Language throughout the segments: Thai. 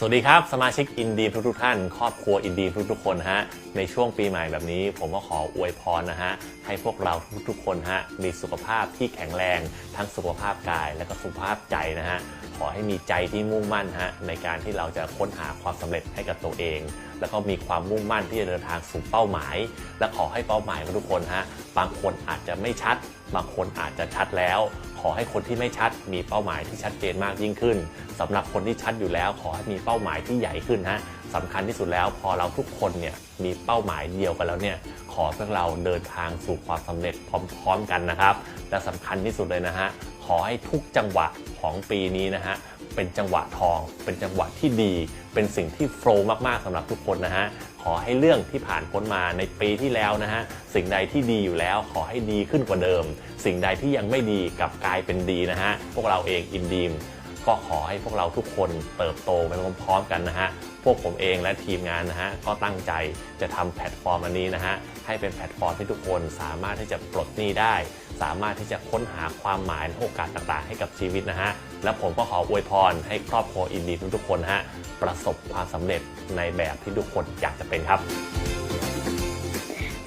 สวัสดีครับ สมาชิกอินดีทุกทุกๆท่าน ครอบครัวอินดีทุกทุกๆคนฮะในช่วงปีใหม่แบบนี้ ผมก็ขออวยพรนะฮะให้พวกเราทุกๆคนฮะมีสุขภาพที่แข็งแรง ทั้งสุขภาพกายและก็สุขภาพใจนะฮะขอให้มีใจที่มุ่งมั่นฮะในการที่เราจะค้นหาความสำเร็จให้กับตัวเอง แล้วก็มีความมุ่งมั่นที่จะเดินทางสู่เป้าหมาย และขอให้เป้าหมายของทุกคนฮะบางคนอาจจะไม่ชัด บางคนอาจจะชัดแล้ว ขอให้คนที่ไม่ชัดมีเป้าหมายที่ชัดเจนมากยิ่งขึ้นสำหรับคนที่ชัดอยู่แล้ว ขอให้มีเป้าหมายที่ใหญ่ขึ้นฮะสำคัญที่สุดแล้วพอเราทุกคนเนี่ยมีเป้าหมายเดียวกันแล้วเนี่ยขอพวกเราเดินทางสู่ความสำเร็จพร้อม ๆ กันนะครับ และสำคัญที่สุดเลยนะฮะขอให้ทุกจังหวะของปีนี้นะฮะ เป็นจังหวะทอง เป็นจังหวะที่ดี เป็นสิ่งที่โฟล์มากๆสำหรับทุกคนนะฮะขอให้เรื่องที่ผ่านพ้นมาในปีที่แล้วนะฮะสิ่งใดที่ดีอยู่แล้วขอให้ดีขึ้นกว่าเดิม สิ่งใดที่ยังไม่ดีกลับกลายเป็นดีนะฮะพวกเราเองอินดีมก็ขอให้พวกเราทุกคนเติบโตไปพร้อมๆกันนะฮะ พวกผมเองและทีมงานนะฮะ ก็ตั้งใจจะทำแพลตฟอร์มอันนี้นะฮะ ให้เป็นแพลตฟอร์มที่ทุกคนสามารถที่จะปลดหนี้ได้ สามารถที่จะค้นหาความหมายโอกาสต่างๆ ให้กับชีวิตนะฮะ และผมก็ขออวยพรให้ครอบครัวอินดีทุกๆคนฮะประสบความสำเร็จในแบบที่ทุกคนอยากจะเป็นครับ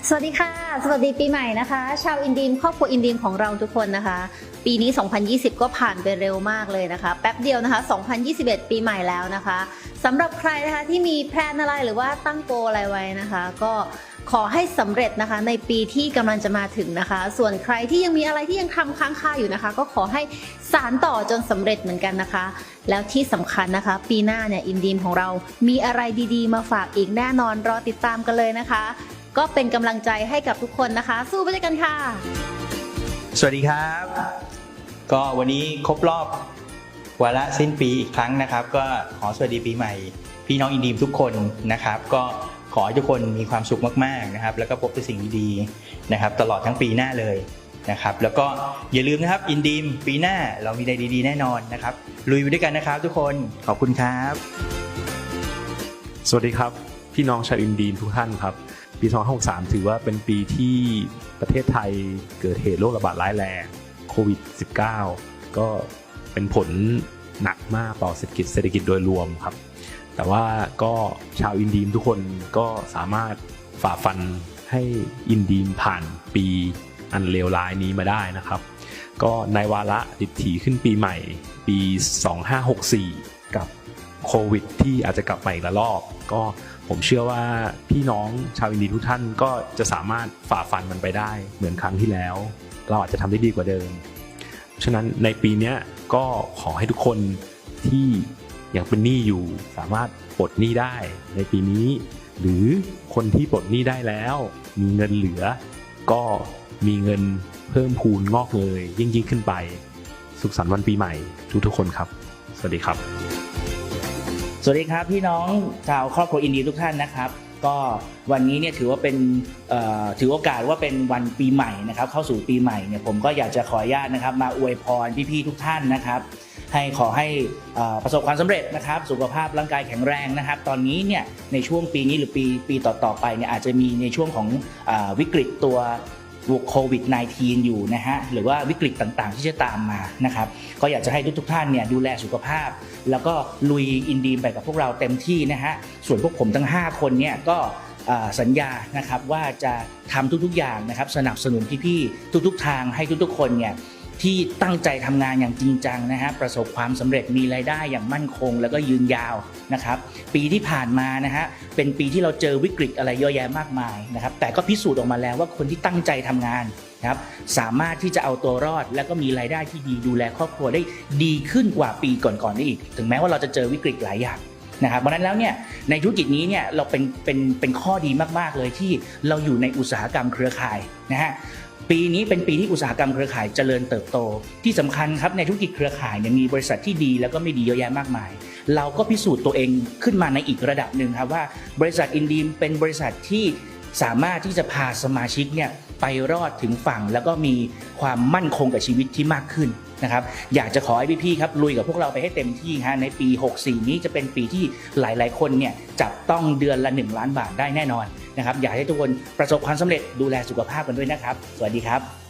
สวัสดีค่ะ สวัสดีปีใหม่นะคะ ชาวอินดีมครอบครัวอินดีมของเราทุกคนนะคะ ปีนี้ 2020 ก็ผ่านไปเร็วมากเลยนะคะ แป๊บเดียวนะคะ 2021 ปีใหม่แล้วนะคะสำหรับใครนะคะที่มีแพลนอะไรหรือว่าตั้งโกอะไรไว้นะคะ ก็ ขอให้สำเร็จนะคะในปีที่กำลังจะมาถึงนะคะ ส่วนใครที่ยังมีอะไรที่ยังทำค้างคาอยู่นะคะ ก็ขอให้สารต่อจนสำเร็จเหมือนกันนะคะ แล้วที่สำคัญนะคะ ปีหน้าเนี่ยอินดีมของเรามีอะไรดีๆ มาฝากอีกแน่นอนรอติดตามกันเลยนะคะ ก็เป็นกำลังใจให้กับทุกคนนะคะ สู้ไปด้วยกันค่ะ สวัสดีครับ ก็วันนี้ครบรอบวาระสิ้นปีอีกครั้งนะครับ ก็ขอสวัสดีปีใหม่ พี่น้องอินดีมทุกคนนะครับ ก็ ขอให้ทุกคนมีความสุขมากๆนะครับ แล้วก็พบแต่สิ่งดีๆนะครับ ตลอดทั้งปีหน้าเลยนะครับ แล้วก็อย่าลืมนะครับอินดีมปีหน้าเรามีอะไรดีๆแน่นอนนะครับลุยไปด้วยกันนะครับ ทุกคนขอบคุณครับ สวัสดีครับ พี่น้องชาวอินดีมทุกท่านครับ ปี 2563 ถือว่าเป็นปีที่ประเทศไทยเกิดเหตุโรคระบาดร้ายแรงโควิด -19 ก็เป็นผลหนักมากต่อเศรษฐกิจเศรษฐกิจโดยรวมครับ แต่ว่าก็ชาวอินดีมทุกคนก็สามารถฝ่าฟันให้อินดีมผ่านปีอันเลวร้ายนี้มาได้นะครับ ก็ในวาระดิบถีขึ้นปีใหม่ ปี 2564 กับโควิด ที่อาจจะกลับมาอีกระลอกก็ผมเชื่อว่าพี่น้องชาวอินดีทุกท่านก็จะสามารถฝ่าฟันมันไปได้เหมือนครั้งที่แล้ว เราอาจจะทำได้ดีกว่าเดิม ฉะนั้นในปีนี้ก็ขอให้ทุกคนที่ ยังเป็นหนี้อยู่สามารถปลดหนี้ได้ในปีนี้ หรือคนที่ปลดหนี้ได้แล้ว มีเงินเหลือ ก็มีเงินเพิ่มพูนงอกเงยยิ่งยิ่งขึ้นไป สุขสันต์วันปีใหม่ทุกๆคนครับ สวัสดีครับ สวัสดีครับพี่น้องชาวครอบครัวอินดีทุกท่านนะครับ ก็วันนี้เนี่ยถือว่าเป็นถือโอกาสว่าเป็นวันปีใหม่นะครับ เข้าสู่ปีใหม่เนี่ยผมก็อยากจะขออนุญาตนะครับ มาอวยพรพี่ๆทุกท่านนะครับ ให้ขอให้ประสบความสำเร็จนะครับ สุขภาพร่างกายแข็งแรงนะครับ ตอนนี้เนี่ยในช่วงปีนี้หรือปีปีต่อๆไปเนี่ยอาจจะมีในช่วงของอวิกฤตตัวโควิด -19 อยู่นะฮะหรือว่าวิกฤตต่างๆ ที่จะตามมานะครับ ก็อยากจะให้ทุกๆท่านเนี่ยดูแลสุขภาพ แล้วก็ลุยอินดีมไปกับพวกเราเต็มที่นะฮะส่วนพวกผมทั้ง 5 คนเนี่ยก็สัญญานะครับว่าจะทำทุกๆอย่างนะครับ สนับสนุนพี่ๆทุก ๆ ทางให้ทุกๆคนเนี่ย ที่ตั้งใจทำงานอย่างจริงจังนะฮะประสบความสำเร็จมีรายได้อย่างมั่นคง แล้วก็ยืนยาวนะครับ ปีที่ผ่านมานะฮะเป็นปีที่เราเจอวิกฤตอะไรเยอะแยะมากมายนะครับ แต่ก็พิสูจน์ออกมาแล้วว่าคนที่ตั้งใจทำงานนะครับสามารถที่จะเอาตัวรอด แล้วก็มีรายได้ที่ดีดูแลครอบครัวได้ดีขึ้นกว่าปีก่อนๆได้อีก ถึงแม้ว่าเราจะเจอวิกฤตหลายอย่างนะครับเพราะฉะนั้นแล้วเนี่ยในธุรกิจนี้เนี่ยเราเป็นเป็นเป็นข้อดีมากๆเลยที่เราอยู่ในอุตสาหกรรมเครือข่ายนะฮะ ปีนี้เป็นปีที่อุตสาหกรรมเครือข่ายเจริญเติบโต ที่สำคัญครับในธุรกิจเครือข่ายเนี่ยมีบริษัทที่ดีแล้วก็ไม่ดีเยอะแยะมากมาย เราก็พิสูจน์ตัวเองขึ้นมาในอีกระดับหนึ่งครับว่าบริษัทอินดีมเป็นบริษัทที่สามารถที่จะพาสมาชิกเนี่ยไปรอดถึงฝั่ง แล้วก็มีความมั่นคงกับชีวิตที่มากขึ้นนะครับอยากจะขอให้พี่ๆครับลุยกับพวกเราไปให้เต็มที่ฮะในปี 64 นี้จะเป็นปีที่หลายๆ คนเนี่ยจับต้องเดือนละ 1 ล้านบาทได้แน่นอน นะครับอยากให้ทุกคนประสบความสำเร็จดูแลสุขภาพกันด้วยนะครับ สวัสดีครับ